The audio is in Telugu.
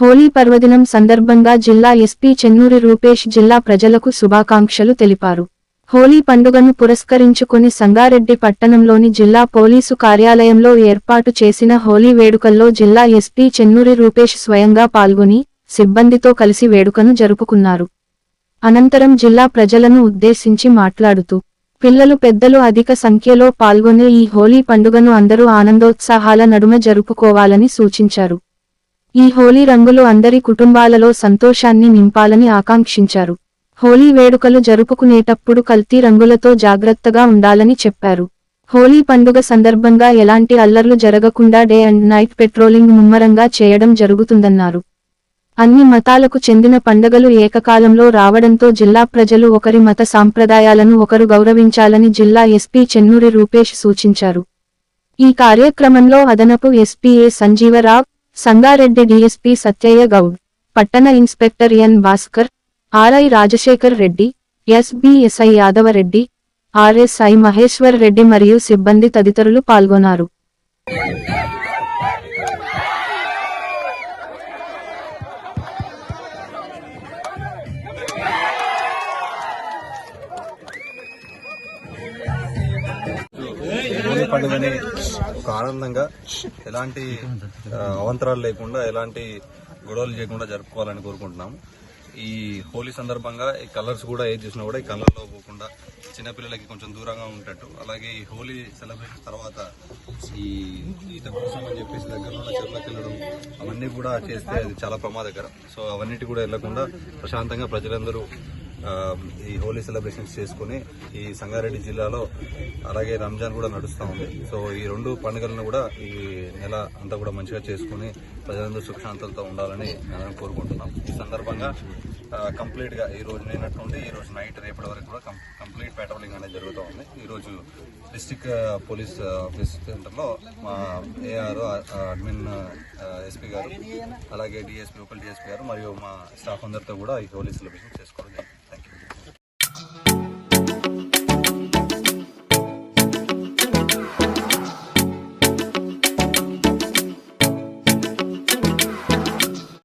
హోలీ పర్వదినం సందర్భంగా జిల్లా ఎస్పీ చెన్నూరి రూపేష్ జిల్లా ప్రజలకు శుభాకాంక్షలు తెలిపారు. హోలీ పండుగను పురస్కరించుకుని సంగారెడ్డి పట్టణంలోని జిల్లా పోలీసు కార్యాలయంలో ఏర్పాటు చేసిన హోలీ వేడుకల్లో జిల్లా ఎస్పీ చెన్నూరి రూపేష్ స్వయంగా పాల్గొని సిబ్బందితో కలిసి వేడుకను జరుపుకున్నారు. అనంతరం జిల్లా ప్రజలను ఉద్దేశించి మాట్లాడుతూ పిల్లలు పెద్దలు అధిక సంఖ్యలో పాల్గొనే ఈ హోలీ పండుగను అందరూ ఆనందోత్సాహాల నడుమ జరుపుకోవాలని సూచించారు. ఈ హోలీ రంగులు అందరి కుటుంబాలలో సంతోషాన్ని నింపాలని ఆకాంక్షించారు. హోలీ వేడుకలు జరుపుకునేటప్పుడు కల్తీ రంగులతో జాగ్రత్తగా ఉండాలని చెప్పారు. హోలీ పండుగ సందర్భంగా ఎలాంటి అల్లర్లు జరగకుండా డే అండ్ నైట్ పెట్రోలింగ్ ముమ్మరంగా చేయడం జరుగుతుందన్నారు. అన్ని మతాలకు చెందిన పండగలు ఏకకాలంలో రావడంతో జిల్లా ప్రజలు ఒకరి మత సాంప్రదాయాలను ఒకరు గౌరవించాలని జిల్లా ఎస్పీ చెన్నూరి రూపేష్ సూచించారు. ఈ కార్యక్రమంలో అదనపు ఎస్పీఏ సంజీవరావు సంజీవరావ్ సంగారెడ్డి డీఎస్పీ సత్యయ్య గౌడ్ పట్టణ inspector N Bhaskar RI Rajasekhar Reddy SBSI Yadavareddy RSI Maheshwar Reddy మరియు సిబ్బంది తదితరులు పాల్గొన్నారు. పండుగని ఒక ఆనందంగా ఎలాంటి అవంతరాలు లేకుండా ఎలాంటి గొడవలు చేయకుండా జరుపుకోవాలని కోరుకుంటున్నాము. ఈ హోలీ సందర్భంగా ఈ కలర్స్ కూడా ఏది చూసినా కూడా ఈ కలర్లో పోకుండా చిన్నపిల్లలకి కొంచెం దూరంగా ఉండేటట్టు. అలాగే ఈ హోలీ సెలబ్రేషన్ తర్వాత ఈ ఈత కోసం అని చెప్పేసి దగ్గరలో ఉన్న చెరువులకు వెళ్ళడం అవన్నీ కూడా చేస్తే అది చాలా ప్రమాదకరం. సో అవన్నిటి కూడా వెళ్ళకుండా ప్రశాంతంగా ప్రజలందరూ ఈ హోలీ సెలబ్రేషన్స్ చేసుకుని ఈ సంగారెడ్డి జిల్లాలో అలాగే రంజాన్ కూడా నడుస్తూ ఉంది. సో ఈ రెండు పండుగలను కూడా ఈ నెల అంతా కూడా మంచిగా చేసుకుని ప్రజలందరూ సుఖశాంతులతో ఉండాలని మేము కోరుకుంటున్నాం. ఈ సందర్భంగా కంప్లీట్గా ఈ రోజు నిన్నటి ఈ రోజు నైట్ రేపటి వరకు కూడా కం- కంప్లీట్ పెట్రోలింగ్ అనేది జరుగుతూ ఉంది. ఈరోజు డిస్టిక్ పోలీస్ ఆఫీస్ సెంటర్లో మా ఏఆర్ అడ్మిన్ ఎస్పీ గారు అలాగే డిఎస్పీ లోకల్ డిఎస్పీ గారు మరియు మా స్టాఫ్ అందరితో కూడా ఈ హోలీ సెలబ్రేషన్ చేసుకోవడం జరిగింది.